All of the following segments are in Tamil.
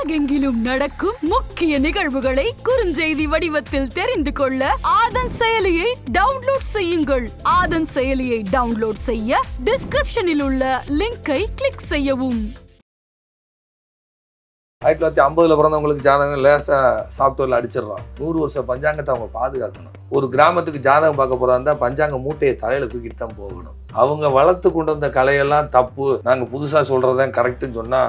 உலகெங்கிலும் நடக்கும் முக்கிய நிகழ்வுகளை குறுஞ்செய்தி வடிவத்தில் தெரிந்து கொள்ள ஆதன் செயலியை டவுன்லோட் செய்யுங்கள். ஆதன் செயலியை டவுன்லோட் செய்ய டிஸ்கிரிப்ஷனில் உள்ள லிங்கை கிளிக் செய்யவும். ஆயிரத்தி தொள்ளாயிரத்தி ஐம்பதுல பிறந்தவங்களுக்கு ஜாதகம் லேசா சாஃப்ட்வேர்ல அடிச்சிடலாம் நூறு வருஷம் பஞ்சாங்கத்தை அவங்க பாதுகாக்கணும். ஒரு கிராமத்துக்கு ஜாதகம் பார்க்க போறா இருந்தா பஞ்சாங்க மூட்டையை தலையில தூக்கிட்டு தான் போகணும். அவங்க வளர்த்து கொண்டு வந்த கலையெல்லாம் தப்பு. நாங்க புதுசா சொல்றதான் கரெக்டுன்னு சொன்னா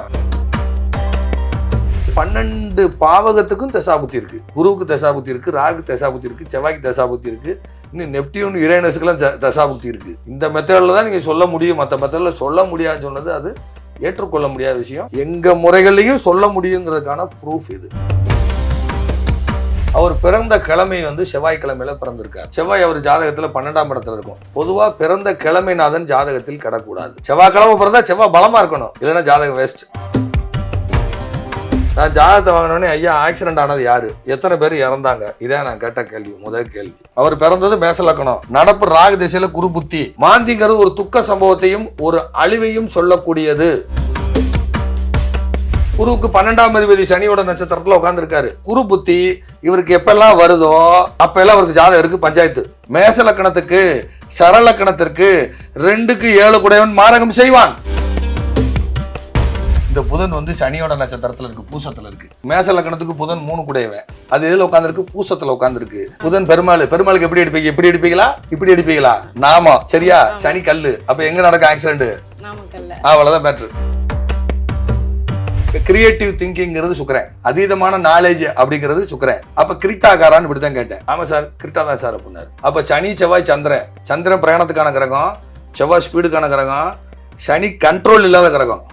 பன்னெண்டு பாவகத்துக்கும் தசாபுத்தி இருக்கு. குருவுக்கு தசாபுத்தி இருக்கு ராகு தசாபுத்தி இருக்கு செவ்வாய்க்கு தசாபுத்தி இருக்கு. இன்னும் நெப்டியூன் யுரேனஸுக்கெல்லாம் த- தசாபுத்தி இருக்கு. இந்த மெத்தடில் தான் நீங்கள் சொல்ல முடியும். மற்ற மெத்தடில் சொல்ல முடியாதுன்னு சொன்னது அது ஏற்றுக்கொள்ள முடியாத விஷயம். எங்கள் முறைகள்லையும் சொல்ல முடியுங்கிறதுக்கான ப்ரூஃப் இது. அவர் பிறந்த கிழமை வந்து செவ்வாய்க்கிழமையில பிறந்திருக்கார். செவ்வாய் அவர் ஜாதகத்துல பன்னெண்டாம் இடத்துல இருக்கும். பொதுவா பிறந்த கிழமைநாதன் ஜாதகத்தில் கிடக்கூடாது செவ்வாய்க்கிழமை பிறந்தா செவ்வாய் பலமா இருக்கணும். இல்லைன்னா ஜாதகம் வேஸ்ட் நான் ஜாதகத்தை வாங்கினோடனே ஐயா ஆக்சிடென்ட் ஆனது யாரு? எத்தனை பேர் இறந்தாங்க? இதான் நான் கேட்ட கேள்வி முதல் கேள்வி. அவர் பிறந்தது மேசலக்கணம். நடப்பு ராகு திசையில குரு புத்தி. மாந்திங்கிறது ஒரு துக்க சம்பவத்தையும் ஒரு அழிவையும் சொல்லக்கூடியது. குருவுக்கு பன்னெண்டாம் அதிபதி சனியோட நட்சத்திரத்துல உட்காந்துருக்காரு குரு புத்தி இவருக்கு எப்பெல்லாம் வருதோ அப்பெல்லாம் அவருக்கு ஜாதகம் இருக்கு பஞ்சாயத்து. மேசலக்கணத்துக்கு சரலக்கணத்திற்கு ரெண்டுக்கு ஏழு குடையவன் மாரகம் செய்வான். இந்த புதன் வந்து சனியோட நட்சத்திரத்துல இருக்கு பூசத்துல இருக்கு. மேச லக்கணத்துக்கு புதன் மூணு குடையவன் அது எதுல உட்காந்துருக்கு பூசத்துல உட்காந்துருக்கு புதன் பெருமாள் பெருமாளுக்கு எப்படி எடுப்பீங்க? இப்படி எடுப்பீங்களா? இப்படி எடுப்பீங்களா? நாம சரியா? சனி கல்லு. அப்ப எங்க நடக்கும் ஆக்சிடென்ட் அவ்வளவுதான் மேட்ரு கிரியேட்டிவ் திங்கிங்கிறது சுக்கரன். அதீதமான நாலேஜ் அப்படிங்கிறது சுக்கரன். அப்ப கிரிட்டாகாரான்னு இப்படி தான் கேட்டேன். ஆமா சார். கிரிட்டா தான் சார் அப்படின்னாரு. அப்ப சனி செவ்வாய் சந்திரன். சந்திரன் பிரயாணத்துக்கான கிரகம் செவ்வாய் ஸ்பீடுக்கான கிரகம் சனி கண்ட்ரோல் இல்லாத கிரகம்.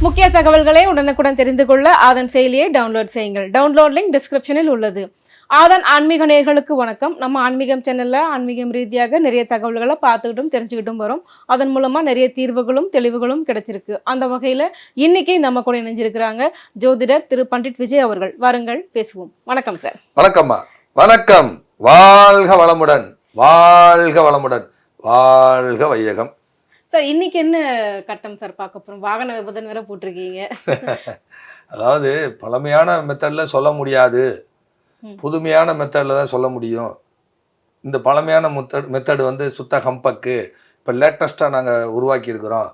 முக்கிய தகவல்களை உடனுக்குடன் தெரிந்து கொள்ள ஆதன் செயலியை டவுன்லோட் செய்யுங்கள். டவுன்லோட் லிங்க் டிஸ்கிரிப்ஷனில் உள்ளது. ஆதன் ஆன்மீக நேர்களுக்கு வணக்கம். நம்ம ஆன்மீகம் சேனல்ல ஆன்மீகம் ரீதியாக நிறைய தகவல்களை பார்த்துக்கிட்டும் தெரிஞ்சுக்கிட்டும் வரும். அதன் மூலமா நிறைய தீர்வுகளும் தெளிவுகளும் கிடைச்சிருக்கு. அந்த வகையில இன்னைக்கு நம்ம கூட இணைஞ்சிருக்கிறாங்க ஜோதிடர் திரு பண்டிட் விஜய் அவர்கள். வாருங்கள் பேசுவோம். வணக்கம் சார். வணக்கம்மா. வணக்கம். வாழ்க வளமுடன். வாழ்க வளமுடன். வாழ்க வையகம். சார் இன்னைக்கு என்ன கட்டம் சார் பார்க்க போறோம். வாகன விபதன் வேற போட்டிருக்கீங்க. அதாவது பழமையான மெத்தட்ல சொல்ல முடியாது. புதுமையான மெத்தட்ல தான் சொல்ல முடியும். இந்த பழமையான மெத்தட் மெத்தட் வந்து சுத்த ஹம்பக்கு இப்போ லேட்டஸ்ட்டாக நாங்கள் உருவாக்கி இருக்கிறோம்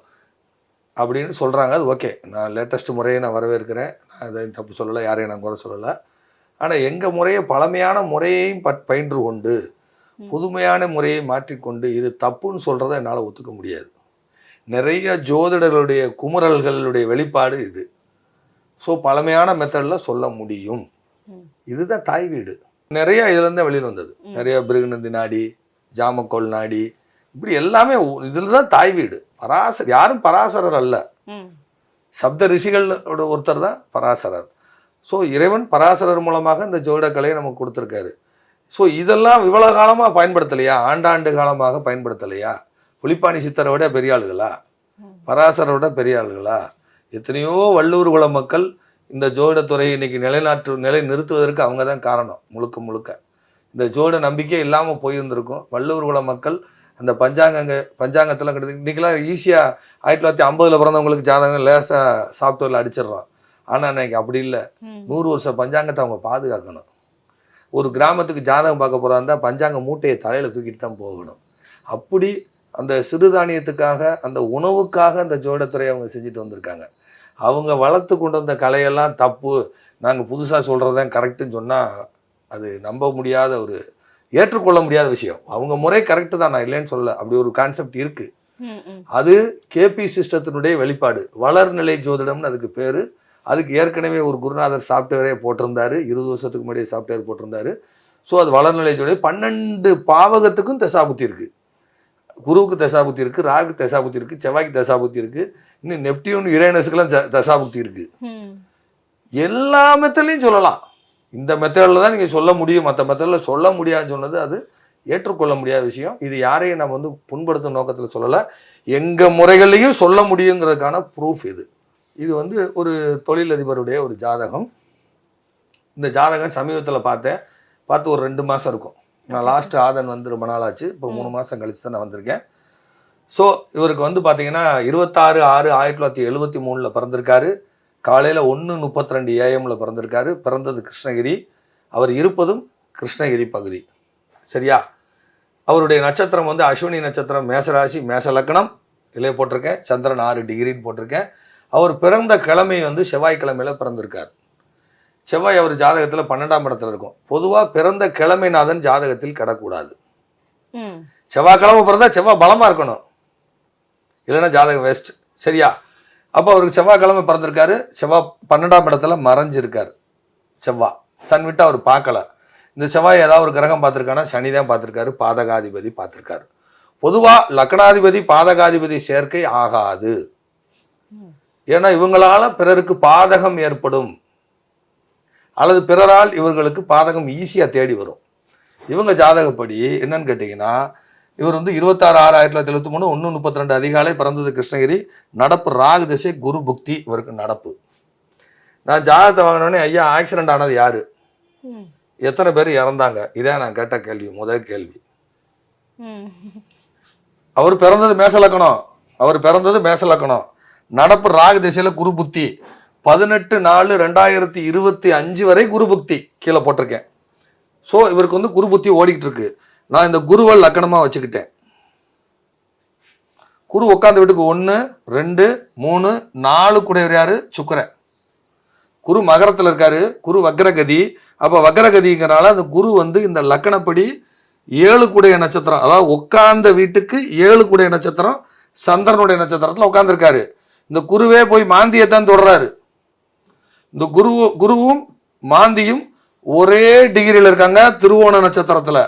அப்படின்னு சொல்கிறாங்க அது ஓகே நான் லேட்டஸ்ட் முறையை நான் வரவேற்கிறேன். நான் அதை தப்பு சொல்லலை. யாரையும் நான் குறை சொல்லலை. ஆனால் எங்கள் முறையை பழமையான முறையையும் ப பயின்று கொண்டு. புதுமையான முறையை மாற்றிக்கொண்டு இது தப்புன்னு சொல்கிறத என்னால் ஒத்துக்க முடியாது. நிறைய ஜோதிடர்களுடைய குமுறல்களுடைய வெளிப்பாடு இது. ஸோ பழமையான மெத்தடில் சொல்ல முடியும். இதுதான் தாய் வீடு. நிறைய இதுலேருந்து வெளியில் வந்தது. நிறைய பிருகுநந்தி நாடி ஜாமக்கோல் நாடி இப்படி எல்லாமே இதில் தான் தாய் வீடு. பராசர் யாரும் பராசரர் அல்ல. சப்த ரிஷிகளோட ஒருத்தர் தான் பராசரர். ஸோ இறைவன் பராசரர் மூலமாக இந்த ஜோதிட கலையை நமக்கு கொடுத்துருக்காரு. ஸோ இதெல்லாம் இவ்வளோ காலமாக பயன்படுத்தலையா? ஆண்டாண்டு காலமாக பயன்படுத்தலையா? புலிப்பாணி சித்தரை விட பெரிய ஆளுகளா. பராசரை விட பெரிய ஆளுகளா? எத்தனையோ வள்ளூர் குல மக்கள் இந்த ஜோதிடத்துறையை இன்னைக்கு நிலைநாட்டு நிலை நிறுத்துவதற்கு அவங்க தான் காரணம் முழுக்க முழுக்க. இந்த ஜோதிட நம்பிக்கை இல்லாமல் போயிருந்திருக்கும். வள்ளூர் குல மக்கள் அந்த பஞ்சாங்கங்க பஞ்சாங்கத்தில் கிட்ட இன்றைக்கெல்லாம் ஈஸியாக ஆயிரத்தி தொள்ளாயிரத்தி ஐம்பதில் பிறந்தவங்களுக்கு ஜாதகம் லேசாக சாஃப்ட்வேரில் அடிச்சிடுறோம். ஆனால் இன்னைக்கு அப்படி இல்லை. நூறு வருஷம் பஞ்சாங்கத்தை அவங்க பாதுகாக்கணும். ஒரு கிராமத்துக்கு ஜாதகம் பார்க்க போகிறா இருந்தால் பஞ்சாங்க மூட்டையை தலையில் தூக்கிட்டு தான் போகணும். அப்படி அந்த சிறுதானியத்துக்காக அந்த உணவுக்காக அந்த ஜோடத்துறையை அவங்க செஞ்சுட்டு வந்திருக்காங்க. அவங்க வளர்த்து கொண்டு வந்த கலையெல்லாம் தப்பு. நாங்கள் புதுசாக சொல்கிறது தான் கரெக்டுன்னு சொன்னால் அது நம்ப முடியாத ஒரு ஏற்றுக்கொள்ள முடியாத விஷயம். அவங்க முறை கரெக்டு தான் நான் இல்லைன்னு சொல்ல அப்படி ஒரு கான்செப்ட் இருக்குது அது கேபி சிஸ்டத்தினுடைய வெளிப்பாடு. வளர்நிலை ஜோதிடம்னு அதுக்கு பேர். அதுக்கு ஏற்கனவே ஒரு குருநாதர் சாஃப்ட்வேரே போட்டிருந்தாரு. இருபது வருஷத்துக்கு முன்னாடியே சாஃப்ட்வேர் போட்டிருந்தாரு. ஸோ அது வளர்நிலை ஜோதிடம் பன்னெண்டு பாவகத்துக்கும் தசாபுத்தி இருக்கு. குருவுக்கு தசாபுத்தி இருக்கு ராகு தசாபுத்தி இருக்கு செவ்வாய்க்கு தசாபுத்தி இருக்கு இன்னும் நெப்டியூன் யுரேனஸுக்கெல்லாம் தசாபுத்தி இருக்கு. எல்லா மெத்தட்லையும் சொல்லலாம். இந்த மெத்தடில் தான் நீங்கள் சொல்ல முடியும். மற்ற மெத்தடில் சொல்ல முடியாதுன்னு சொன்னது அது ஏற்றுக்கொள்ள முடியாத விஷயம். இது யாரையும் நம்ம வந்து புண்படுத்தும் நோக்கத்தில் சொல்லலை. எங்கள் முறைகள்லையும் சொல்ல முடியுங்கிறதுக்கான ப்ரூஃப் இது. இது வந்து ஒரு தொழிலதிபருடைய ஒரு ஜாதகம். இந்த ஜாதகம் சமீபத்தில் பார்த்தேன். பார்த்து ஒரு ரெண்டு மாதம் இருக்கும். நான் லாஸ்ட் ஆதன் வந்து ரொம்ப நாள் ஆச்சு இப்போ மூணு மாதம் கழிச்சு தான் நான் வந்திருக்கேன். ஸோ இவருக்கு வந்து பார்த்தீங்கன்னா இருபத்தாறு ஆறு ஆயிரத்தி தொள்ளாயிரத்தி எழுபத்தி மூணில் பிறந்திருக்காரு. காலையில் ஒன்று முப்பத்தி ரெண்டு ஏஎம்ல பிறந்திருக்காரு. பிறந்தது கிருஷ்ணகிரி. அவர் இருப்பதும் கிருஷ்ணகிரி பகுதி. சரியா? அவருடைய நட்சத்திரம் வந்து அஸ்வினி நட்சத்திரம் மேசராசி மேச லக்னம் இளைய போட்டிருக்கேன். சந்திரன் ஆறு டிகிரின்னு போட்டிருக்கேன். அவர் பிறந்த கிழமை வந்து செவ்வாய்க்கிழமையில பிறந்திருக்கார். செவ்வாய் அவர் ஜாதகத்தில் பன்னெண்டாம் இடத்துல இருக்கும். பொதுவாக பிறந்த கிழமைநாதன் ஜாதகத்தில் கிடக்கூடாது. செவ்வாய்க்கிழமை பிறந்தா செவ்வாய் பலமாக இருக்கணும். இல்லைன்னா ஜாதகம் வேஸ்ட் சரியா? அப்போ அவருக்கு செவ்வாய்க்கிழமை பிறந்திருக்காரு. செவ்வாய் பன்னெண்டாம் இடத்துல மறைஞ்சிருக்கார். செவ்வாய். தன் விட்டு அவர் பார்க்கல. இந்த செவ்வாய் ஏதாவது ஒரு கிரகம் பார்த்துருக்கானா? சனி தான் பார்த்துருக்காரு. பாதகாதிபதி பார்த்துருக்காரு. பொதுவாக லக்னாதிபதி பாதகாதிபதி சேர்க்கை ஆகாது. ஏன்னா இவங்களால பிறருக்கு பாதகம் ஏற்படும். அல்லது பிறரால் இவர்களுக்கு பாதகம் ஈஸியாக தேடி வரும். இவங்க ஜாதகப்படி என்னன்னு கேட்டிங்கன்னா இவர் வந்து இருபத்தாறு ஆறு ஆயிரத்தி தொள்ளாயிரத்தி எழுபத்தி மூணு ஒன்று முப்பத்தி ரெண்டு அதிகாலை பிறந்தது கிருஷ்ணகிரி நடப்பு ராகு திசை குரு புக்தி இவருக்கு நடப்பு. நான் ஜாதகத்தை வாங்கினோடனே ஐயா ஆக்சிடென்ட் ஆனது யாரு? எத்தனை பேர் இறந்தாங்க? இதான் நான் கேட்ட கேள்வி முதல் கேள்வி. அவர் பிறந்தது மேசலக்கணம். அவர் பிறந்தது மேசலக்கணம். நடப்பு ராகு திசையில் குரு புத்தி பதினெட்டு நாலு ரெண்டாயிரத்தி இருபத்தி அஞ்சு வரை குரு புக்தி கீழே போட்டிருக்கேன். ஸோ இவருக்கு வந்து குரு புத்தி ஓடிக்கிட்டு இருக்கு. நான் இந்த குருவை லக்கணமாக வச்சுக்கிட்டேன். குரு உட்காந்த வீட்டுக்கு ஒன்று ரெண்டு மூணு நாலு கூடையவர் யாரு? சுக்கிரன். குரு மகரத்தில் இருக்காரு. குரு வக்ரகதி. அப்போ வக்ரகதிங்கிறனால அந்த குரு வந்து இந்த லக்கணப்படி ஏழு கூடைய நட்சத்திரம் அதாவது உட்கார்ந்த வீட்டுக்கு ஏழு கூடைய நட்சத்திரம் சந்திரனுடைய நட்சத்திரத்தில் உட்காந்துருக்காரு இந்த குருவே போய் மாந்தியை தான் தொடர்றாரு இந்த குரு குருவும் மாந்தியும் ஒரே டிகிரியில் இருக்காங்க திருவோண நட்சத்திரத்தில்.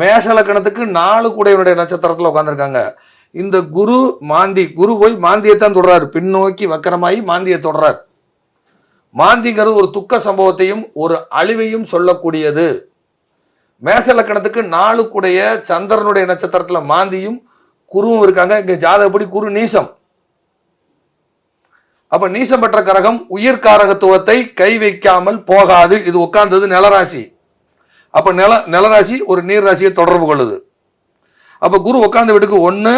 மேஷ லக்கணத்துக்கு நாலு கூடையனுடைய நட்சத்திரத்தில் உட்காந்துருக்காங்க இந்த குரு மாந்தி குரு போய் மாந்தியத்தான் தொடர்றாரு பின்னோக்கி வக்கரமாயி மாந்தியை தொடர்றார் மாந்திங்கிறது ஒரு துக்க சம்பவத்தையும் ஒரு அழிவையும் சொல்லக்கூடியது. மேச லக்கணத்துக்கு நாலு கூடைய சந்திரனுடைய நட்சத்திரத்தில் மாந்தியும் குருவும் இருக்காங்க. இங்கே ஜாதகப்படி குரு நீசம். அப்ப நீசப்பட்ட கரகம் உயிர் காரகத்துவத்தை கை வைக்காமல் போகாது. இது உட்கார்ந்தது நிலராசி. அப்ப நில நிலராசி ஒரு நீர் ராசியை தொடர்பு கொள்ளுது. அப்ப குரு உட்கார்ந்த வீட்டுக்கு ஒன்று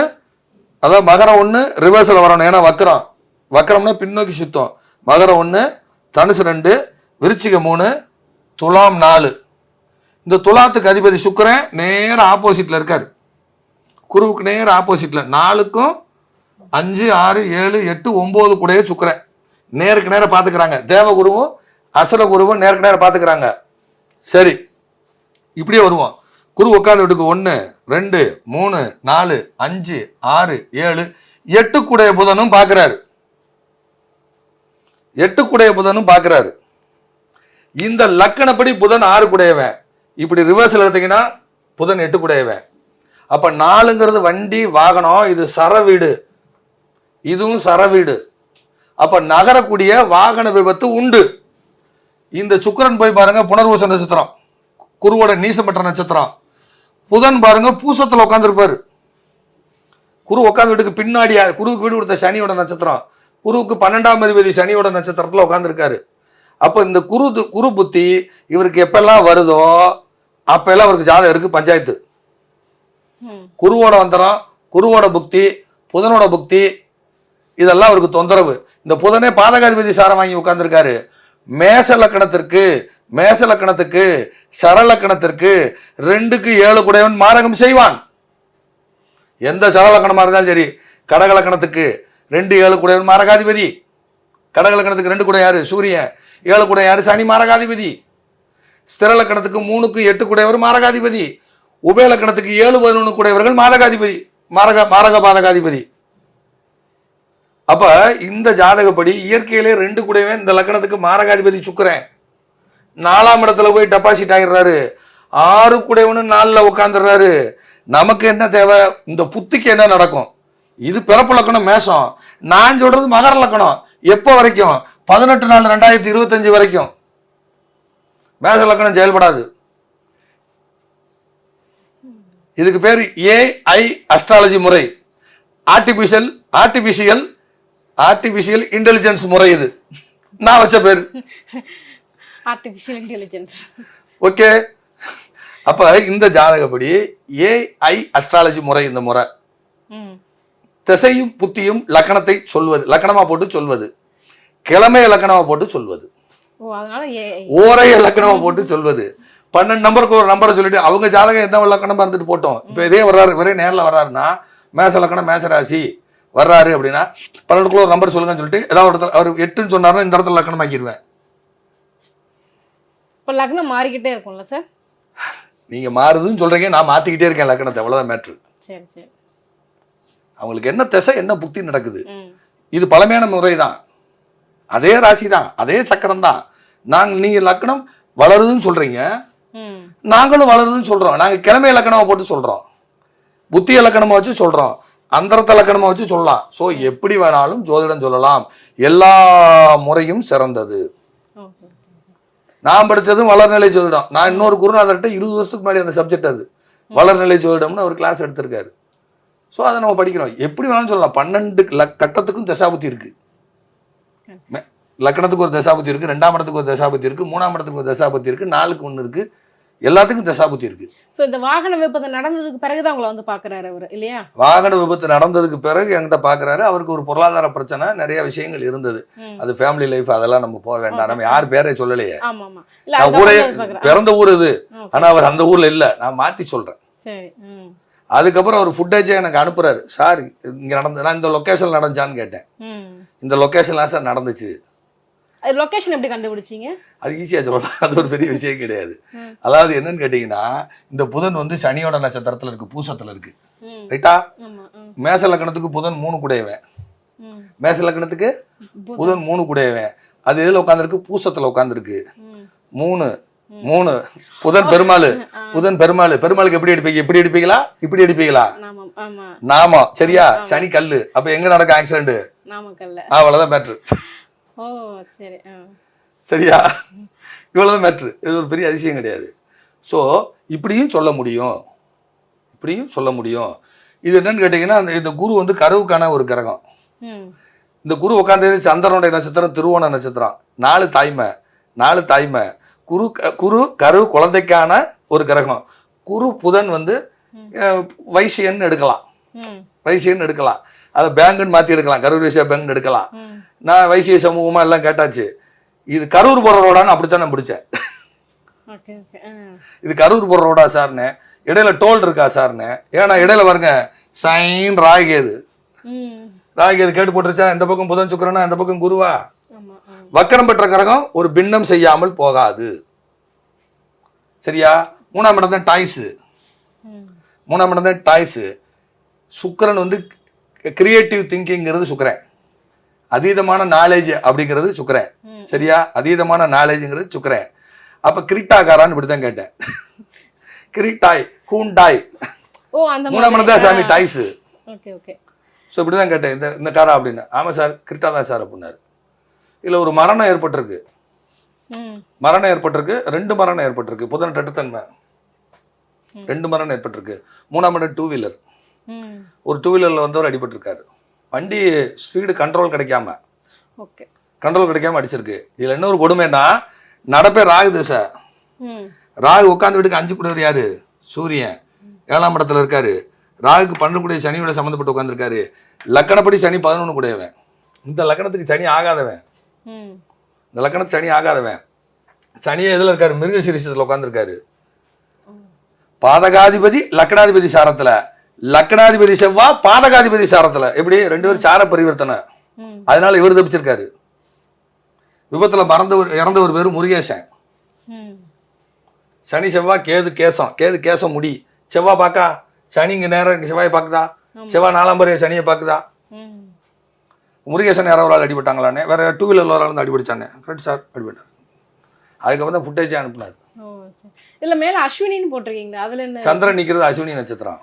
அதாவது மகரம் ஒன்று ரிவர்ஸில் வரணும். ஏன்னா வக்கரம் வக்கரம்னா பின்னோக்கி சுத்தம். மகரம் ஒன்று தனுசு ரெண்டு விருச்சிக மூணு துலாம் நாலு. இந்த துலாத்துக்கு அதிபதி சுக்கரன் நேரம் ஆப்போசிட்ல இருக்கார். குருவுக்கு நேரம் ஆப்போசிட்ல நாலுக்கும் அஞ்சு ஆறு ஏழு எட்டு ஒன்பது கூடயே சுக்கிறேன் நேருக்கு நேரம் பார்த்துக்கிறாங்க தேவகுருவும் அசலகுருவும் நேருக்கு நேரம் பார்த்துக்கிறாங்க சரி. இப்படியே வருவோம். குரு உட்காந்து வீட்டுக்கு. ஒன்று ரெண்டு மூணு நாலு அஞ்சு ஆறு ஏழு எட்டு கூடைய புதனும் பார்க்குறாரு எட்டு கூடைய புதனும் பார்க்குறாரு இந்த லக்கணப்படி புதன் ஆறு கூடையவன். இப்படி ரிவர்ஸில் எடுத்தீங்கன்னா புதன் எட்டு கூடையவன். அப்போ நாலுங்கிறது வண்டி வாகனம் இது சர வீடு இதுவும் சர வீடு அப்ப நகரக்கூடிய வாகன விபத்து உண்டு. இந்த சுக்கிரன் போய் பாருங்க புனர்வச நட்சத்திரம். குருவோட நீசம் பெற்ற நட்சத்திரம். புதன் பாருங்க பூசத்துல உட்காந்துருப்பாரு குரு உட்காந்து வீட்டுக்கு பின்னாடி குருவுக்கு வீடு கொடுத்த சனியோட நட்சத்திரம். குருவுக்கு பன்னெண்டாம் அதிபதி சனியோட நட்சத்திரத்துல உட்காந்துருக்காரு அப்ப இந்த குரு குரு புத்தி இவருக்கு எப்பெல்லாம் வருதோ அப்பெல்லாம் அவருக்கு ஜாதகம் இருக்கு பஞ்சாயத்து. குருவோட வந்தரம் குருவோட புக்தி புதனோட புக்தி இதெல்லாம் அவருக்கு தொந்தரவு. இந்த புதனே பாதகாதிபதி சாரம் வாங்கி உட்கார்ந்துருக்காரு. மேச லக்கணத்திற்கு மேச லக்கணத்துக்கு சரலக்கணத்திற்கு ரெண்டுக்கு ஏழு குடையவன் மாரகம் செய்வான். எந்த சரலக்கணமாக இருந்தாலும் சரி கடகலக்கணத்துக்கு ரெண்டு ஏழு குடையவன் மாரகாதிபதி. கடகலக்கணத்துக்கு ரெண்டு கூட யாரு? சூரியன். ஏழு கூட யாரு? சனி மாரகாதிபதி. ஸ்திரலக்கணத்துக்கு மூணுக்கு எட்டு குடையவர் மாரகாதிபதி. உபயலக்கணத்துக்கு ஏழு பதினொன்று குடையவர்கள் மாதகாதிபதி. மாரக மாரக பாதகாதிபதி. அப்ப இந்த ஜாதகப்படி இயற்கையிலே ரெண்டு கூடவே இந்த லக்கணத்துக்கு மாரகாதிபதி சுக்கிரன். நாலாம் இடத்துல போய் டெபாசிட் ஆகிடுறாரு ஆறு கூடையவனு நாலில் உட்காந்துடுறாரு நமக்கு என்ன தேவை? இந்த புத்திக்கு என்ன நடக்கும்? இது பிறப்பு லக்கணம் மேஷம். நான் சொல்றது மகர லக்கணம். எப்போ வரைக்கும்? பதினெட்டு நாலு ரெண்டாயிரத்தி இருபத்தஞ்சு வரைக்கும். மேஷ லக்கணம் செயல்படாது. இதுக்கு பேர் ஏஐ அஸ்ட்ராலஜி முறை. ஆர்டிபிஷியல் ஆர்டிபிஷியல் ஆர்டிபிஷியல் இன்டெலிஜென்ஸ் முறை இது. நான் வச்ச பேர். ஆர்டிஃபிஷியல் இன்டெலிஜென்ஸ் ஓகே அப்ப இந்த ஜாதகப்படி ஏஐ அஸ்ட்ராலஜி முறை இந்த முறை. திசையும் புத்தியும் லக்கணத்தை சொல்வது. லக்கணமா போட்டு சொல்வது. கிழமை இலக்கணமா போட்டு சொல்வது. ஓ அதனால ஏ ஓரை இலக்கணமா போட்டு சொல்வது. பன்னெண்டு நம்பருக்கு ஒரு நம்பரை சொல்லிட்டு அவங்க ஜாதகம் எந்த இலக்கணமா இருந்துட்டு போட்டோம். இப்போ இதே வர்றாரு ஒரே நேர்ல வர்றாருன்னா மேச இலக்கணம் மேச ராசி. வர்றாரு அப்படின்னா பன்னெண்டுக்குள்ள ஒரு நம்பர் சொல்லுங்கன்னு சொல்லிட்டு ஏதாவது ஒரு இடத்துல அவர் எட்டுன்னு சொன்னாருன்னா இந்த இடத்துல லக்கணம் ஆக்கிடுவேன் இப்போ லக்னம் மாறிக்கிட்டே இருக்கும்ல சார்? நீங்க மாறுதுன்னு சொல்றீங்க நான் மாத்திக்கிட்டே இருக்கேன் லக்கணத்தை அவ்வளவுதான் மேட்ரு சரி சரி. அவங்களுக்கு என்ன திசை என்ன புக்தி நடக்குது? இது பழமையான முறை தான் அதே ராசி தான் அதே சக்கரம் தான் நாங்க நீங்க லக்கணம் வளருதுன்னு சொல்றீங்க. நாங்களும் வளருதுன்னு சொல்றோம். நாங்க கிழமை இலக்கணமா போட்டு சொல்றோம். புத்தி இலக்கணமா வச்சு சொல்றோம். அந்தரத்த இலக்கணமா வச்சு சொல்லலாம். சோ எப்படி வேணாலும் ஜோதிடம் சொல்லலாம். எல்லா முறையும் சிறந்தது. நான் படிச்சதும் வளர்நிலை ஜோதிடம். நான் இன்னொரு குருநாதர்கிட்ட இருபது வருஷத்துக்கு முன்னாடி அந்த சப்ஜெக்ட் அது. வளர்நிலை ஜோதிடம்னு அவர் கிளாஸ் எடுத்திருக்காரு. ஸோ அதை நம்ம படிக்கிறோம். எப்படி வேணாலும் சொல்லலாம். பன்னெண்டு கட்டத்துக்கும் தசாபுத்தி இருக்கு. லக்கணத்துக்கு ஒரு தசாபுத்தி இருக்கு ரெண்டாம் இடத்துக்கு ஒரு தசாபுத்தி இருக்கு மூணாம் இடத்துக்கு ஒரு தசாபுத்தி இருக்கு நாலுக்கு ஒன்று இருக்கு. எல்லாத்துக்கும் தசாபுத்தி இருக்கு. ஸோ இந்த வாகன விபத்து நடந்ததுக்கு பிறகுதான் உங்களை வந்து பாக்குறாரு அவர் இல்லையா? வாகன விபத்து நடந்ததுக்கு பிறகு என்கிட்ட பார்க்குறாரு அவருக்கு ஒரு பொருளாதார பிரச்சனை நிறைய விஷயங்கள் இருந்தது. அது ஃபேமிலி லைஃப் அதெல்லாம் நம்ம போக வேண்டாம். நம்ம யார் பேரே சொல்லலையே. நான் ஊரே. பிறந்த ஊர் இது. ஓகே. ஆனா அவர் அந்த ஊர்ல இல்ல. நான் மாத்தி சொல்றேன். சரி ம். அதுக்கப்புறம் அவர் ஃபுட்டேஜே எனக்கு அனுப்புறாரு. சார் இங்க நடந்து நான் இந்த லொக்கேஷன் நடந்துச்சான்னு கேட்டேன். இந்த லொக்கேஷன்லாம் சார் நடந்துச்சு. அது லொகேஷன் எப்படி கண்டுபிடிச்சீங்க? அது ஈஸியா சொல்லலாம். அது ஒரு பெரிய விஷயம் கிடையாது. அதாவது என்னன்னு கேட்டீங்கன்னா இந்த புதன் வந்து சனியோட நட்சத்திரத்துல இருக்கு பூசத்துல இருக்கு. ரைட்டா மேச லக்கணத்துக்கு புதன் மூணு குடையவன். மேச லக்கணத்துக்கு புதன். மூணு குடையவன். அது எதுல உட்காந்துருக்கு பூசத்துல உட்காந்துருக்கு மூணு. மூணு. புதன் பெருமாள். புதன் பெருமாள். பெருமாளுக்கு எப்படி எடுப்பீங்க? இப்படி எடுப்பீங்களா? இப்படி எடுப்பீங்களா? நாமம் சரியா? சனி கல்லு. அப்ப எங்க நடக்கும்? ஆக்சிடென்ட் அவ்வளவுதான் மேட்ரு ஓ சரி சரியா? இவ்வளவுதான் மேட்ரு இது ஒரு பெரிய அதிசயம் கிடையாது. ஸோ இப்படியும் சொல்ல முடியும். இப்படியும் சொல்ல முடியும். இது என்னன்னு கேட்டீங்கன்னா அந்த இந்த குரு வந்து கருவுக்கான ஒரு கிரகம். இந்த குரு உட்காந்தது சந்திரனுடைய நட்சத்திரம் திருவோண நட்சத்திரம். நாலு தாய்மை நாலு தாய்மை. குரு குரு கரு குழந்தைக்கான ஒரு கிரகம். குரு புதன் வந்து அஹ், வைசியன்னு எடுக்கலாம். ம். வைசியன்னு எடுக்கலாம். அதை பேங்குன்னு மாற்றி எடுக்கலாம். கரூர் வைசியா பேங்க்னு எடுக்கலாம். நான் வைசிய சமூகமா எல்லாம் கேட்டாச்சு. இது கரூர் போகிற ரோடான்னு அப்படித்தான் நான் பிடிச்சேன். இது கரூர் போகிற ரோடா சார்னு இடையில டோல் இருக்கா சார்னு ஏன்னா இடையில பாருங்க சைன் ராகேது. ராகேது கேட்டு போட்டுருச்சா? இந்த பக்கம் புதன் சுக்கிரனா இந்த பக்கம் குருவா? வக்கரம் பெற்ற கிரகம் ஒரு பின்னம் செய்யாமல் போகாது. சரியா? மூணாம் இடம் தான் டாய்ஸு மூணாம் இடம் தான் டாய்ஸு. சுக்கிரன் வந்து கிரியேட்டிவ் திங்கிங்கிறது சுக்கிரன். அதீதமான நாலேஜ் அப்படிங்கிறது சுக்கிரன். சரியா? அதீதமான நாலேஜுங்கிறது சுக்கிரன். அப்ப கிரிட்டாகாரான்னு இப்படி தான் கேட்டேன். கிரிட்டாய் கூண்டாய். ஓ அந்த மூணாம் இடம் தான் சாமி டாய்ஸு ஓகே ஓகே. ஸோ இப்படி தான் கேட்டேன். இந்த இந்த காரா அப்படின்னு. ஆமாம் சார் கிரிட்டா தான் சார் அப்படின்னாரு. இதில் ஒரு மரணம் ஏற்பட்டிருக்கு. மரணம் ஏற்பட்டிருக்கு. ரெண்டு மரணம் ஏற்பட்டிருக்கு. புதன் ரெட்டுத்தன்மை ரெண்டு மரணம் ஏற்பட்டிருக்கு. மூணாம் இடம் டூ வீலர் ஒரு டூ வீலரில் வந்தவர் அடிபட்டிருக்காரு. வண்டி ஸ்பீடு கண்ட்ரோல் கிடைக்காம. ஓகே. கண்ட்ரோல் கிடைக்காம அடிச்சிருக்கு. இதில் என்ன ஒரு கொடுமைன்னா நடப்பே ராகு திசை. ராகு உட்காந்து வீட்டுக்கு அஞ்சு கூடியவர் யாரு? சூரியன். ஏழாம் இடத்துல இருக்காரு. ராகுக்கு பன்னெண்டு கூடிய சனியோட சம்மந்தப்பட்டு உட்காந்துருக்காரு லக்கணப்படி சனி பதினொன்று கூடியவன். இந்த லக்கணத்துக்கு சனி ஆகாதவன். இந்த லக்கணத்து சனி ஆகாதவன். சனியே எதில் இருக்காரு? மிருகசீரிஷத்தில் உட்காந்துருக்காரு பாதகாதிபதி லக்கணாதிபதி சாரத்துல. லக்கணாதிபதி செவ்வா பாதகாதிபதி சாரத்துல. எப்படி? ரெண்டு பேரும் சார பரிவர்த்தனை. அதனால இவர் தப்பிச்சிருக்காரு. விபத்துல மறந்தவர் இறந்த ஒரு பேர் முருகேசன். சனி செவ்வாய் கேது கேசம். கேது கேசம் முடி. செவ்வாய் பார்க்கா சனி இங்க நேரம் செவ்வாய் பார்க்குதா செவ்வாய் நாலாம் பரிய சனியை பார்க்குதா முருகேசன் யாரோ ஒரு ஆள் அடிபட்டாங்களானே. வேற டூ வீலர்ல ஒரு ஆள் வந்து அடிபடிச்சானே. Correct sir அடிபட்டார். அதுக்கப்புறம் தான் ஃபுட்டேஜே அனுப்புனார். இல்ல மேல அஸ்வினின்னு போட்டிருக்கீங்களா அதுல சந்திரன் நிக்கிறது அஸ்வினி நட்சத்திரம்.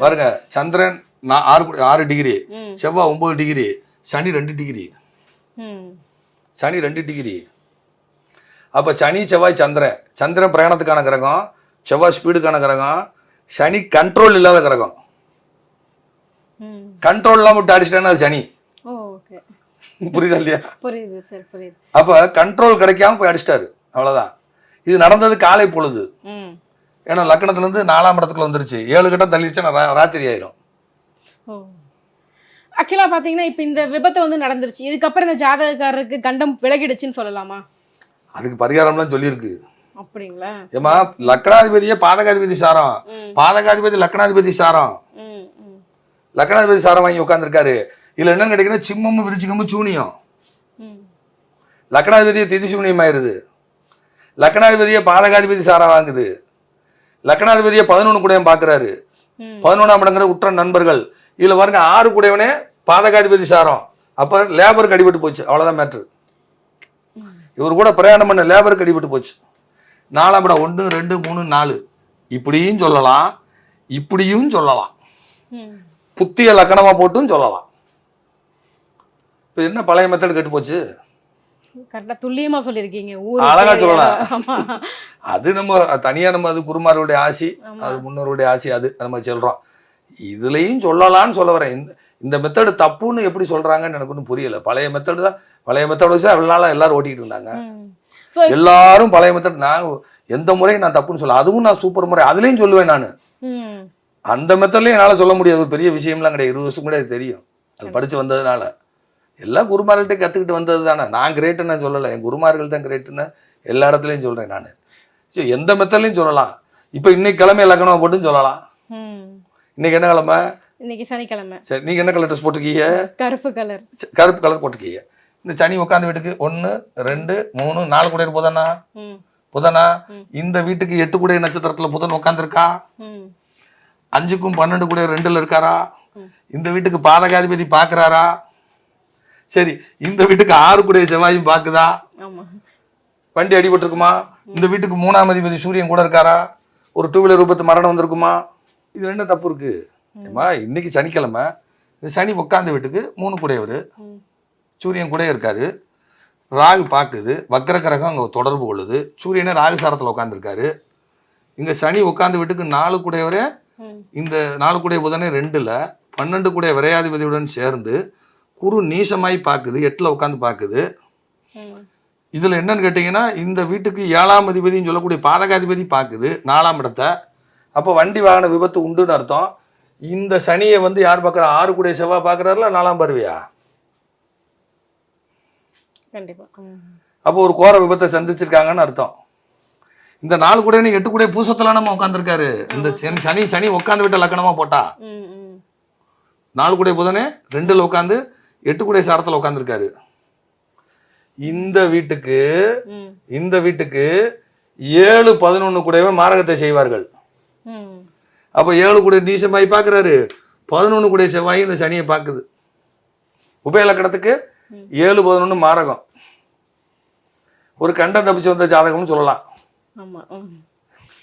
பாருங்க சந்திரன் நான் ஆறு ஆறு டிகிரி செவ்வாய் ஒன்பது டிகிரி சனி ரெண்டு டிகிரி சனி ரெண்டு டிகிரி அப்ப சனி செவ்வாய் சந்திரன். சந்திரன் பிரயாணத்துக்கான கிரகம் செவ்வாய் ஸ்பீடுக்கான கிரகம் சனி கண்ட்ரோல் இல்லாத கிரகம். கண்ட்ரோல் இல்லாம விட்டு அடிச்சிட்டேன்னா அது சனி. புரியுதா இல்லையா? புரியுது அப்ப கண்ட்ரோல் கிடைக்காம போய் அடிச்சிட்டாரு. அவ்வளவுதான். இது நடந்தது காலை பொழுது. ஏன்னா லக்கணத்துல இருந்து நாலாம் இடத்துக்குள்ள வந்துருச்சு. ஏழு கட்டம் தள்ளிடுச்சுன்னா ராத்திரி ஆயிரும். ஓ. ஆக்சுவலா பாத்தீங்கன்னா இப்ப இந்த விபத்து வந்து நடந்துருச்சு. இதுக்கப்புறம் இந்த ஜாதகக்காரருக்கு கண்டம் விலகிடுச்சுன்னு சொல்லலாமா? அதுக்கு பரிகாரம்லாம் சொல்லியிருக்கு. அப்படிங்களா? ஏமா லக்னாதிபதியே பாதகாதிபதி சாரம். பாதகாதிபதி லக்னாதிபதி சாரம். லக்னாதிபதி சாரம் வாங்கி உட்காந்துருக்காரு இதுல என்னன்னு கேட்டீங்கன்னா சிம்மமும் விருச்சிகமும் சூனியம். ம். லக்னாதிபதியை திதி சூனியம் ஆயிருது லக்னாதிபதியை பாதகாதிபதி சாரம் வாங்குது. லக்னாதிபதியை பதினொன்று கூடயும் பார்க்கறாரு. பதினொன்றாம் இடங்கிற உற்ற நண்பர்கள். இதுல பாருங்க ஆறு கூடவனே பாதகாதிபதி சாரம். அப்ப லேபருக்கு அடிபட்டு போச்சு. அவ்வளவுதான் மேட்ரு இவர் கூட பிரயாணம் பண்ண லேபருக்கு அடிபட்டு போச்சு. நாலாம் இடம் ஒன்று ரெண்டு மூணு நாலு. இப்படியும் சொல்லலாம். இப்படியும் சொல்லலாம். புத்திய லக்கணமா போட்டும் சொல்லலாம். இப்போ என்ன பழைய மெத்தட் கெட்டு போச்சு? கரெக்டா துல்லியமா சொல்லியிருக்கீங்க. ஊரு அழகா சொல்லலாம். அது நம்ம தனியா நம்ம அது குருமார்களுடைய ஆசி. அது முன்னோருடைய ஆசி அது நம்ம சொல்றோம். இதுலயும் சொல்லலாம்னு சொல்ல வரேன். இந்த மெத்தடு தப்புன்னு எப்படி சொல்றாங்கன்னு எனக்கு ஒன்றும் புரியல. பழைய மெத்தடு தான். பழைய மெத்தட் வச்சு அவ்வளோ நாளா எல்லாரும் ஓட்டிட்டு இருந்தாங்க. எல்லாரும் பழைய மெத்தட் நான் எந்த முறையும் நான் தப்புன்னு சொல்ல அதுவும் நான் சூப்பர் முறை. அதுலயும் சொல்லுவேன் நான். அந்த மெத்தட்லயும் என்னால சொல்ல முடியாது. ஒரு பெரிய விஷயம்லாம் கிடையாது. இருபது வருஷம் கூட தெரியும். அது படிச்சு வந்ததுனால. எல்லாம் குருமார்கள்ட்ட கத்துக்கிட்டு வந்தது தானே நான் கிரேட்டுன்னு சொல்லலை. என் குருமார்கள் தான் கிரேட்டுன்னு எல்லா இடத்துலையும் சொல்றேன் நான். சரி எந்த மெத்தட்லையும் சொல்லலாம். இப்போ இன்னைக்கு கிழமை இலக்கணம் போட்டும் சொல்லலாம். இன்னைக்கு என்ன கிழமை? இன்னைக்கு சனிக்கிழமை. சரி நீங்க என்ன கலர் ட்ரெஸ் போட்டிருக்கீங்க? கருப்பு கலர் கருப்பு கலர் போட்டிருக்கீங்க. இந்த சனி உட்காந்து வீட்டுக்கு ஒன்று ரெண்டு மூணு நாலு கூட புதனா. புதனா. இந்த வீட்டுக்கு எட்டு கூட நட்சத்திரத்துல புதன் உட்காந்துருக்கா. அஞ்சுக்கும் பன்னெண்டு கூட ரெண்டுல இருக்காரா. இந்த வீட்டுக்கு பாதகாதிபதி பாக்குறாரா? சரி இந்த வீட்டுக்கு ஆறு கூட செவ்வாயும் பாக்குதா வண்டி அடிபட்டிருக்குமா? இந்த வீட்டுக்கு மூணாம் அதிபதி சூரியன் கூட இருக்காரா? ஒரு டூ வீலர் விபத்து மரணம் வந்திருக்குமா? இது என்ன தப்பு இருக்கு. ஏம்மா இன்னைக்கு சனிக்கிழமை. சனி உட்காந்த வீட்டுக்கு மூணு கூடையவர். சூரியன் கூட இருக்காரு. ராகு பார்க்குது. வக்கர கிரகம் அங்கே தொடர்பு கொள்ளுது. சூரியனே ராகு சாரத்தில் உட்காந்துருக்காரு இங்கே சனி உட்காந்து வீட்டுக்கு நாலு கூடையவரே. இந்த நாலு கூடைய புதனே ரெண்டுல. பன்னெண்டு கூடைய விரையாதிபதியுடன் சேர்ந்து குரு நீசமாய் பார்க்குது எட்டில் உட்காந்து பார்க்குது. இதில் என்னன்னு கேட்டிங்கன்னா இந்த வீட்டுக்கு ஏழாம் அதிபதின்னு சொல்லக்கூடிய பாதகாதிபதி பார்க்குது நாலாம் இடத்த. அப்போ வண்டி வாகன விபத்து உண்டுன்னு அர்த்தம். இந்த சனியை வந்து யார் பார்க்குறா ஆறு கூடைய செவ்வாய் பார்க்குறாருல நாலாம் பார்வையா. அப்போ ஒரு கோர விபத்தை சந்திச்சிருக்காங்கன்னு அர்த்தம். இந்த நாலு கூட எட்டு கூட பூசத்துல நம்ம உட்காந்துருக்காரு இந்த சனி சனி சனி உட்காந்து விட்ட லக்கணமா போட்டா. நாலு கூட புதனே ரெண்டுல உட்காந்து எட்டு கூட சாரத்துல உட்காந்துருக்காரு இந்த வீட்டுக்கு. இந்த வீட்டுக்கு ஏழு பதினொன்னு கூடவே மாரகத்தை செய்வார்கள். அப்போ ஏழு கூட நீசமாய் பார்க்குறாரு பதினொன்று கூட செவ்வாய் இந்த சனியை பார்க்குது உபயலக்கணத்துக்கு ஏழு பதினொன்று மாரகம். ஒரு கண்டம் தப்பிச்சு வந்த ஜாதகம்னு சொல்லலாம்.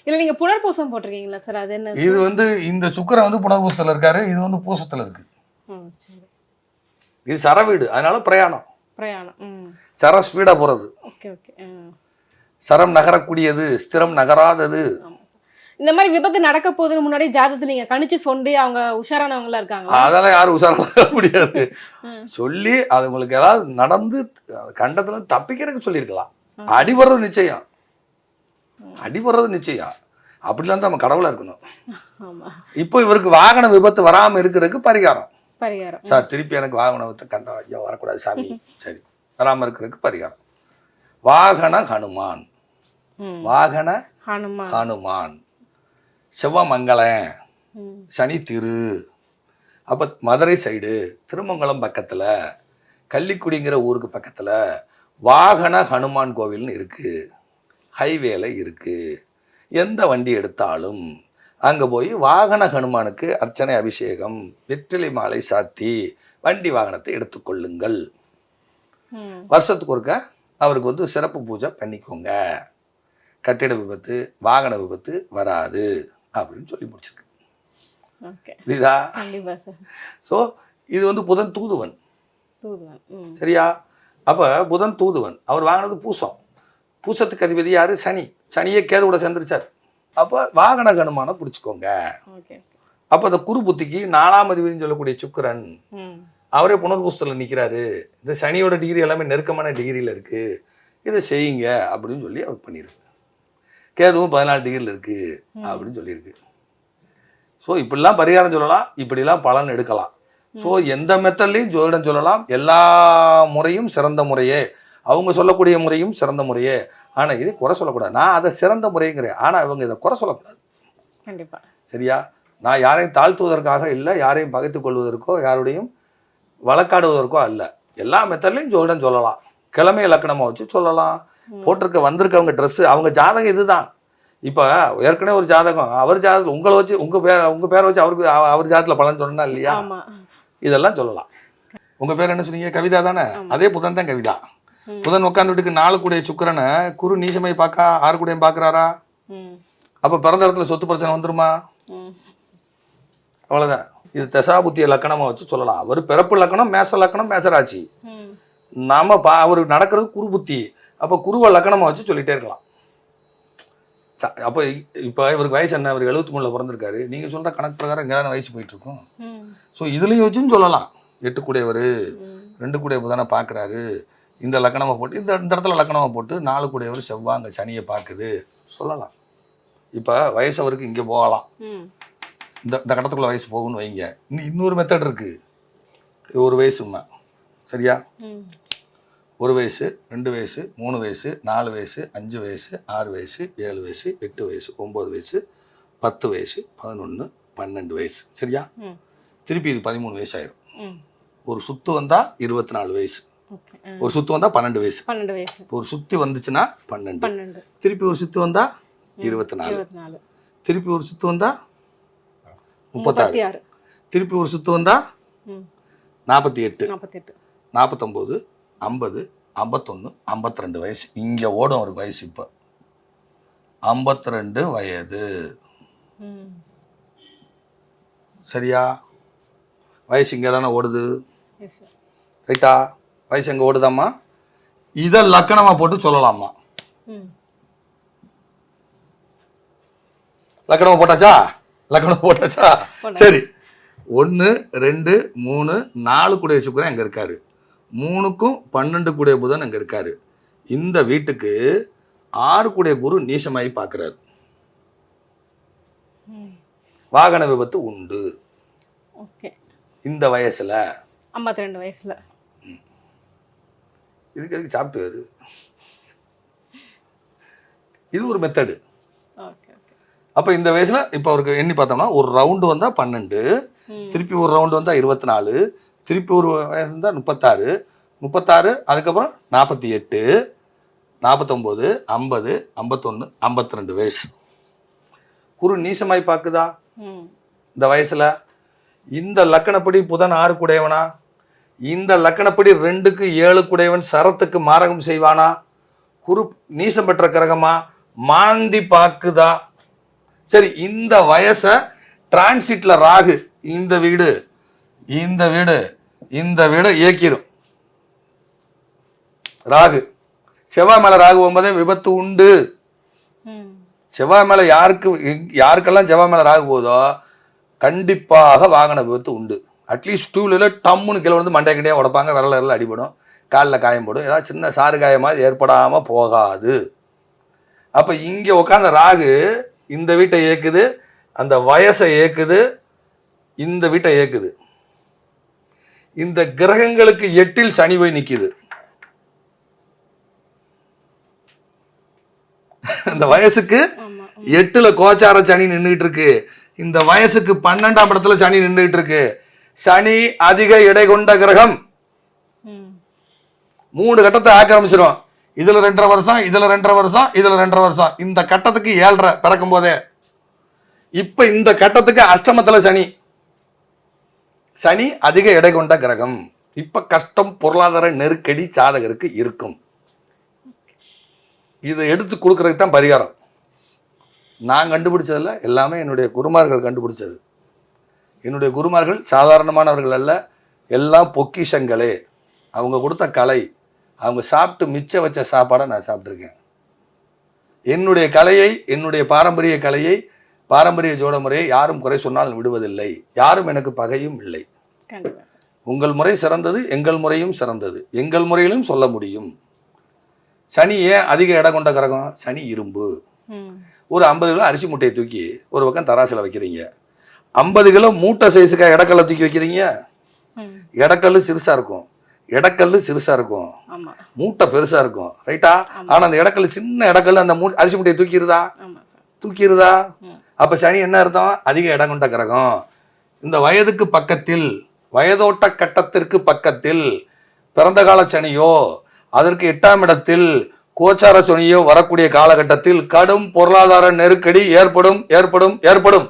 இல்ல நீங்க புனர்பூசம் போட்டிருக்கீங்களா சார்? அது என்ன இது வந்து இந்த சுக்கிரன் வந்து புனர்பூசத்தில் இருக்காரு. இது வந்து பூசத்தில் இருக்கு. இது சர வீடு அதனால பிரயாணம். பிரயாணம் ம். சர ஸ்பீடாக போகிறது ஓகே ஓகே ம். சரம் நகரக்கூடியது ஸ்திரம் நகராதது. இந்த மாதிரி விபத்து நடக்க போகுதுன்னு முன்னாடி ஜாதகத்துல நீங்க கணிச்சு சொண்டு அவங்க உஷாரானவங்களா இருக்காங்க அதெல்லாம் யாரும் உசாராக முடியாது. சொல்லி அது உங்களுக்கு ஏதாவது நடந்து கண்டத்துல தப்பிக்கிறதுக்கு சொல்லியிருக்கலாம். அடிபடுறது நிச்சயம். அடிபடுறது நிச்சயம். அப்படிலாம் தான் நம்ம கடவுளா இருக்கணும். இப்போ இவருக்கு வாகன விபத்து வராம இருக்கிறதுக்கு பரிகாரம். பரிகாரம். சார் திருப்பி எனக்கு வாகன விபத்து கண்டா ஐயோ வரக்கூடாது சாமி. சரி. வராம இருக்கிறதுக்கு பரிகாரம். வாகன ஹனுமான். வாகன ஹனுமான். ஹனுமான். செவ்வமங்கலம் ம். சனி திரு அப்போ மதுரை சைடு திருமங்கலம் பக்கத்தில் கள்ளிக்குடிங்கிற ஊருக்கு பக்கத்தில் வாகன ஹனுமான் கோவில்னு இருக்கு. ஹைவேல இருக்கு. எந்த வண்டி எடுத்தாலும் அங்கே போய் வாகன ஹனுமானுக்கு அர்ச்சனை அபிஷேகம் வெற்றிலை மாலை சாத்தி வண்டி வாகனத்தை எடுத்துக்கொள்ளுங்கள். வருஷத்துக்கு ஒருக்க அவருக்கு வந்து சிறப்பு பூஜை பண்ணிக்கோங்க. கட்டிட விபத்து வாகன விபத்து வராது அப்படின்னு சொல்லி முடிச்சிருக்கு. புரியுதா? ஸோ இது வந்து புதன் தூதுவன். சரியா? அப்போ புதன் தூதுவன். அவர் வாங்கினது பூசம். பூசத்துக்கு அதிபதி யாரு? சனி. சனியே கேது கூட சேர்ந்துருச்சார். அப்போ வாகன கனுமான பிடிச்சிக்கோங்க. அப்போ அந்த குரு புத்திக்கு நாலாம் அதிபதினு சொல்லக்கூடிய சுக்கிரன் அவரே புனர்பூசத்தில் நிற்கிறாரு இந்த சனியோட டிகிரி எல்லாமே நெருக்கமான டிகிரியில் இருக்கு. இதை செய்யுங்க அப்படின்னு சொல்லி அவர் பண்ணியிருக்கு. கேதுவும் பதினாலு டிகிரியில் இருக்கு அப்படின்னு சொல்லியிருக்கு. ஸோ இப்படிலாம் பரிகாரம் சொல்லலாம். இப்படிலாம் பலன் எடுக்கலாம். ஸோ எந்த மெத்தட்லையும் ஜோதிடம் சொல்லலாம். எல்லா முறையும் சிறந்த முறையே. அவங்க சொல்லக்கூடிய முறையும் சிறந்த முறையே. ஆனா இது குறை சொல்லக்கூடாது. நான் அதை சிறந்த முறைங்கிறேன். ஆனா இவங்க இதை குறை சொல்லக்கூடாது. கண்டிப்பா. சரியா? நான் யாரையும் தாழ்த்துவதற்காக இல்லை யாரையும் பகைத்துக் கொள்வதற்கோ யாருடையும் வழக்காடுவதற்கோ அல்ல. எல்லா மெத்தட்லையும் ஜோதிடம் சொல்லலாம். கிழமை இலக்கணமா வச்சு சொல்லலாம். போட்டிருக்க வந்திருக்கவங்க ட்ரெஸ் அவங்க ஜாதகம் இதுதான். இப்போ ஏற்கனவே ஒரு ஜாதகம் அவர் ஜாதகம் உங்களை வச்சு உங்க பேர் உங்க பேரை வச்சு அவருக்கு அவ- அவர் ஜாதகத்துல பலன் சொன்னா இல்லையா? இதெல்லாம் சொல்லலாம். உங்க பேர் என்ன சொன்னீங்க? கவிதா தானே. அதே புதன் தான் கவிதா. புதன் உட்காந்துட்டுக்கு நாலு கூடிய சுக்கிரனை குரு நீசமை பார்க்கா ஆறு கூடையும் பார்க்கறாரா ம். அப்ப பிறந்த இடத்துல சொத்து பிரச்சனை வந்துருமா? அவ்வளவுதான். இது தசாபுத்திய லக்கணமா வச்சு சொல்லலாம். அவர் பிறப்பு லக்கணம் மேச லக்கணம் மேசராட்சி நாம பா அவர் நடக்கிறது குரு புத்தி. அப்ப குருவை லக்கணமா வச்சு சொல்லிட்டே இருக்கலாம். ச- அப்ப இப்ப இவருக்கு வயசு என்ன? அவர் எழுபத்தி மூணுல பிறந்திருக்காரு. நீங்க சொல்ற கணக்கு பிரகாரம் இங்கே தானே வயசு போயிட்டு இருக்கும் ஸோ இதுலயும் வச்சும் சொல்லலாம். எட்டு கூடையவர் ரெண்டு கூடைய புதனை பார்க்குறாரு இந்த லக்கணமா போட்டு இந்த இந்த இடத்துல லக்கணமா போட்டு நாலு கூடையவர் செவ்வாய் அங்கே சனியை பார்க்குது. சொல்லலாம். இப்போ வயசு அவருக்கு இங்கே போகலாம். இந்த இந்த கட்டத்துக்குள்ள வயசு போகும்னு வைங்க. இன்னும் இன்னொரு மெத்தட் இருக்கு. ஒரு வயசுமா சரியா? ஒரு வயசு ரெண்டு வயசு மூணு வயசு நாலு வயசு அஞ்சு வயசு ஆறு வயசு ஏழு வயசு எட்டு வயசு ஒம்பது வயசு பத்து வயசு பதினொன்று பன்னெண்டு வயசு. சரியா? திருப்பி இது பதிமூணு வயசு ஆயிரும். ஒரு சுத்து வந்தா இருபத்தி நாலு வயசு. ஒரு சுத்து வந்தா பன்னெண்டு வயசு. பன்னெண்டு வயசு. ஒரு சுத்தி வந்துச்சுன்னா பன்னெண்டு. பன்னெண்டு. திருப்பி ஒரு சுத்து வந்தா இருபத்தி நாலு திருப்பி ஒரு சுத்து வந்தா முப்பத்தாறு. திருப்பி ஒரு சுத்து வந்தா நாற்பத்தி எட்டு நாற்பத்தொம்போது ஐம்பது ஐம்பத்தொன்று ஐம்பத்தி ரெண்டு வயசு. இங்கே ஓடும் ஒரு வயசு இப்போ. ஐம்பத்தி ரெண்டு வயது சரியா? வயசு இங்கே தானே ஓடுது ரைட்டா வயசு எங்கே ஓடுதாம்மா? இதை லக்கணமாக போட்டு சொல்லலாமா லக்கணமாக போட்டாச்சா? லக்கணம் போட்டாச்சா. சரி. ஒன்று ரெண்டு மூணு நாலு கூடிய சுக்கரன் அங்கே இருக்காரு. மூணுக்கும் பன்னெண்டு கூடிய புதன் அங்கே இருக்காரு. இந்த வீட்டுக்கு ஆறு கூடிய குரு நீசமாயி பார்க்குறாரு வாகன விபத்து உண்டு. இந்த வயசுல ஐம்பத்தி ரெண்டு வயசுல. இதுக்கு எதுக்கு சாப்பிட்டு இது ஒரு மெத்தடு அப்போ இந்த வயசுல இப்போ அவருக்கு எண்ணி பார்த்தோம்னா ஒரு ரவுண்டு வந்தா பன்னெண்டு திருப்பி ஒரு ரவுண்டு வந்தா இருபத்தி நாலு திருப்பி ஒரு வயசு வந்தா முப்பத்தாறு முப்பத்தாறு அதுக்கப்புறம் நாற்பத்தி எட்டு நாற்பத்தொம்போது ஐம்பது ஐம்பத்தொன்று ஐம்பத்தி ரெண்டு வயசு. குரு நீசமாய் பார்க்குதா? இந்த வயசுல இந்த லக்கணப்படி புதன் ஆறு குடையவனா? இந்த லக்கணப்படி ரெண்டுக்கு ஏழு குடையவன் சரத்துக்கு மாரகம் செய்வானா? குரு நீசம் பெற்ற கிரகமா? மாந்தி பாக்குதா? சரி இந்த வயச டிரான்சிட்ல ராகு இந்த வீடு இந்த வீடு இந்த வீடு இயக்கிரும். ராகு. செவ்வாய் மேல ராகு போகும்போதே விபத்து உண்டு. செவ்வாய் மேல யாருக்கு யாருக்கெல்லாம் செவ்வாய் மேல ராகு போதோ கண்டிப்பாக வாகன விபத்து உண்டு. அட்லீஸ்ட் டூ வீலர் டம்முன்னு கீழே வந்து மண்டை கிண்டையாக உடைப்பாங்க விரல விரல அடிபடும். காலில் காயம் போடும். ஏதாவது சின்ன சாறு காயமாக ஏற்படாம போகாது. அப்ப இங்க உட்காந்த ராகு இந்த வீட்டை இயக்குது அந்த வயசை இயக்குது இந்த வீட்டை இயக்குது. இந்த கிரகங்களுக்கு எட்டில் சனி போய் நிக்குது. இந்த வயசுக்கு எட்டுல கோச்சார சனி நின்றுட்டு இருக்கு. இந்த வயசுக்கு பன்னெண்டாம் இடத்துல சனி நின்றுட்டு இருக்கு. சனி அதிக எடை கொண்ட கிரகம். மூணு கட்டத்தை ஆக்கிரமிச்சிடும் இதுல ரெண்டரை வருஷம் இதுல ரெண்டரை வருஷம் இதுல ரெண்டரை வருஷம். இந்த கட்டத்துக்கு ஏழரை பிறக்கும் போதே. இப்ப இந்த கட்டத்துக்கு அஷ்டமத்துல சனி. சனி அதிக எடை கொண்ட கிரகம். இப்ப கஷ்டம் பொருளாதார நெருக்கடி சாதகருக்கு இருக்கும். இதை எடுத்து கொடுக்கறதுக்கு தான் பரிகாரம். நான் கண்டுபிடிச்சதில்ல எல்லாமே என்னுடைய குருமார்கள் கண்டுபிடிச்சது. என்னுடைய குருமார்கள் சாதாரணமானவர்கள் அல்ல எல்லாம் பொக்கிஷங்களே. அவங்க கொடுத்த கலை அவங்க சாப்பிட்டு மிச்சம் வச்ச சாப்பாடை நான் சாப்பிட்ருக்கேன் என்னுடைய கலையை என்னுடைய பாரம்பரிய கலையை பாரம்பரிய ஜோட முறையை யாரும் குறை சொன்னால் விடுவதில்லை. யாரும் எனக்கு பகையும் இல்லை. உங்கள் முறை சிறந்தது எங்கள் முறையும் சிறந்தது. எங்கள் முறையிலும் சொல்ல முடியும். சனி ஏன் அதிக இடம் கொண்ட கிரகம்? சனி இரும்பு. ஒரு ஐம்பது கிலோ அரிசி மூட்டையை தூக்கி ஒரு பக்கம் தராசில் வைக்கிறீங்க. ஐம்பது கிலோ மூட்டை சைஸுக்காக இடக்கல்ல தூக்கி வைக்கிறீங்க. இடக்கல்லு சிறுசா இருக்கும். இடக்கல்லு சிறுசா இருக்கும். மூட்டை பெருசா இருக்கும். ரைட்டா ஆனா அந்த இடக்கல்லு சின்ன இடக்கல்லு அந்த மூ அரிசி மூட்டையை தூக்கிடுதா தூக்கிடுதா. அப்ப சனி என்ன அர்த்தம்? அதிக இடம் கொண்ட கிரகம். இந்த வயதுக்கு பக்கத்தில் வயதோட்ட கட்டத்திற்கு பக்கத்தில் பிறந்த கால சனியோ அதற்கு எட்டாம் இடத்தில் கோச்சார சனியோ வரக்கூடிய காலகட்டத்தில் கடும் பொருளாதார நெருக்கடி ஏற்படும் ஏற்படும் ஏற்படும்.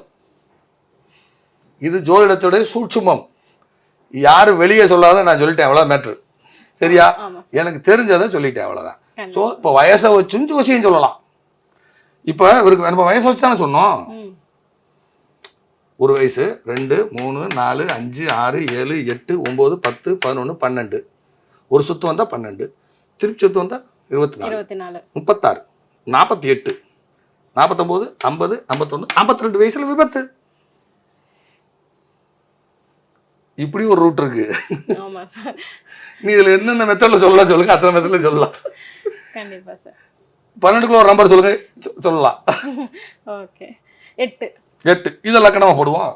இது ஜோதிடத்துடைய சூட்சுமம். யாரு வெளியே சொல்லாத நான் சொல்லிட்டேன் அவ்வளவு மேட்ரு சரியா? எனக்கு தெரிஞ்சதை சொல்லிட்டேன் அவ்வளவுதான். கண்டிப்பா. ஸோ இப்போ வயசை வச்சும் ஜோசியம் சொல்லலாம். இப்போ இவருக்கு நம்ம வயசை வச்சு தானே சொன்னோம்? ஒரு வயசு ரெண்டு மூணு நாலு அஞ்சு ஆறு ஏழு எட்டு ஒம்பது பத்து பதினொன்று பன்னெண்டு. ஒரு சுத்து வந்தால் பன்னெண்டு திருப்பி சுத்து வந்தால் இருபத்தி நாலு முப்பத்தாறு நாற்பத்தி எட்டு நாற்பத்தொம்போது ஐம்பது ஐம்பத்தொன்று ஐம்பத்தி ரெண்டு வயசுல விபத்து. இப்படி ஒரு ரூட் இருக்கு. ஆமா சார் நீ இதில் என்னென்ன மெத்தடில் சொல்லலாம் சொல்லுங்க. அத்தனை மெத்தடில் சொல்லலாம். கண்டிப்பா சார் பன்னெண்டுக்குள்ள ஒரு நம்பர் சொல்லுங்க. சொல்லலாம். ஓகே எட்டு. எட்டு. இதை லக்கணமாக போடுவோம்.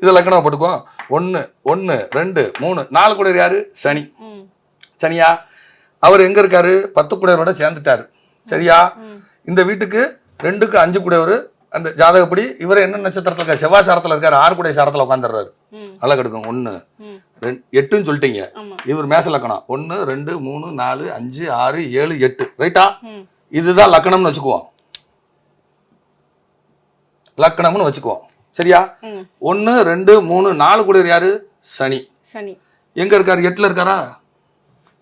இதை லக்கணமாக போட்டுக்குவோம். ஒன்று ஒன்று ரெண்டு மூணு. நாலு கூட யாரு? சனி. சனியா? அவர் எங்க இருக்காரு? பத்து கூடையரோட சேர்ந்துட்டாரு. சரியா? இந்த வீட்டுக்கு ரெண்டுக்கு அஞ்சு கூடையவர் அந்த ஜாதகப்படி இவர் என்ன நட்சத்திரத்தில் இருக்காரு? செவ்வாய் சாரத்தில் இருக்காரு ஆறு கூடை சாரத்தில் உட்காந்துடுறாரு ம். அழகு எடுக்கும் ஒன்று ம். ரெண்டு எட்டுன்னு சொல்லிட்டீங்க. இவர் மேச லக்கணம். ஒன்று ரெண்டு மூணு நாலு அஞ்சு ஆறு ஏழு எட்டு. ரைட்டா இதுதான் லக்கணம்னு வச்சுக்குவோம். லக்கணம்னு வச்சுக்குவோம். சரியா? ம். ஒன்று ரெண்டு மூணு நாலு கூடையர் யாரு? சனி. சனி. எங்க இருக்காரு? எட்டுல இருக்காரா?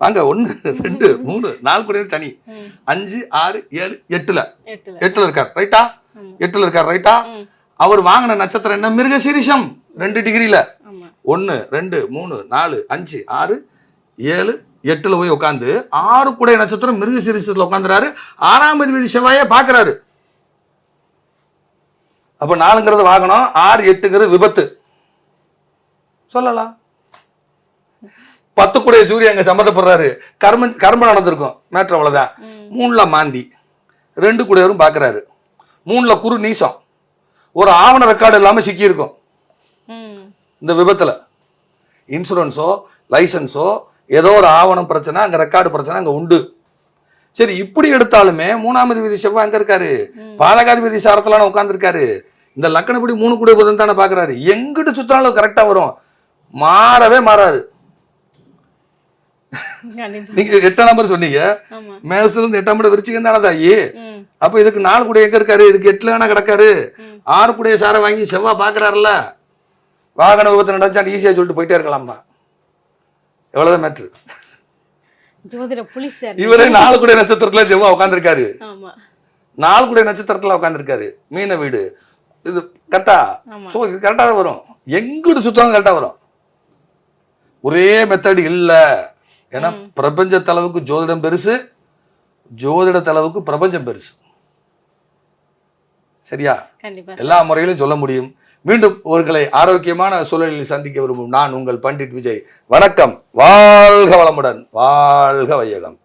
வாங்க ஒன்று ரெண்டு மூணு நாலு கூடையர் சனி. அஞ்சு ஆறு ஏழு எட்டுல. எட்டுல. இருக்கார். ரைட்டா. எட்டுல இருக்கார் ரைட்டா அவர் வாங்கின நட்சத்திரம் என்ன? மிருகசீரிஷம். ரெண்டு டிகிரியில. ஒன்று ரெண்டு மூணு நாலு அஞ்சு ஆறு ஏழு எட்டுல போய் உட்காந்து ஆறு குடை நட்சத்திரம் மிருகசீரிஷத்துல உட்காந்துறாரு ஆறாம் அதிபதி செவ்வாயை பார்க்கறாரு அப்ப நாலுங்கிறது வாகனம் ஆறு எட்டுங்கிறது விபத்து. சொல்லலாம். பத்து குடைய சூரியன் அங்க சம்மந்தப்படுறாரு. கர்ம கர்மம் நடந்திருக்கும். மேட்ரு அவ்வளவுதான். மூணுல மாந்தி. ரெண்டு குடையவரும் பார்க்கறாரு மூணுல குரு நீசம். ஒரு ஆவண ரெக்கார்டு இல்லாம சிக்கியிருக்கும். இந்த விபத்துல. இன்சூரன்ஸோ லைசன்ஸோ ஏதோ ஒரு ஆவணம் பிரச்சனை அங்க ரெக்கார்டு பிரச்சனை அங்க உண்டு. சரி இப்படி எடுத்தாலுமே மூணாமது விதி செவ்வாய் அங்க இருக்காரு? பாதகாதிபதி சாரத்துல உட்கார்ந்துருக்காரு. இந்த லக்கணப்படி மூணு கூட புதன் தானே பாக்குறாரு. எங்கிட்டு சுத்தினாலும் கரெக்டா வரும். மாறவே மாறாது. நீங்க எட்டாம் நம்பர் சொன்னீங்க. மேசத்துல இருந்து எட்டாம் நம்பர் விரிச்சிங்க தானே தாயி. அப்ப இதுக்கு நாலு கூட எங்க இருக்காரு இதுக்கு எட்டுல வேணா கிடக்காரு. ஆறு கூடைய சாரை வாங்கி செவ்வாய் பாக்குறாருல்ல? வாகன விபத்து நடந்துச்சான்னு ஈஸியா சொல்லிட்டு போயிட்டே இருக்கலாமா எவ்வளவுதான் மேட்ரு இவரே நாலு கூட நட்சத்திரத்துல செவ்வாய் உட்காந்துருக்காரு நாலு கூட நட்சத்திரத்துல உட்காந்துருக்காரு மீன வீடு. இது கரெக்டா. சோ இது கரெக்டா தான் வரும். எங்கிட்டு சுத்தாலும் கரெக்டா வரும். ஒரே மெத்தட் இல்ல. ஏன்னா பிரபஞ்ச தளவுக்கு ஜோதிடம் பெருசு ஜோதிட தளவுக்கு பிரபஞ்சம் பெருசு. சரியா? கண்டிப்பா. எல்லா முறையிலும் சொல்ல முடியும். மீண்டும் ஒருகளை ஆரோக்கியமான சூழலில் சந்திக்க விரும்பும் நான் உங்கள் பண்டிட் விஜய். வணக்கம். வாழ்க வளமுடன். வாழ்க வையகம்.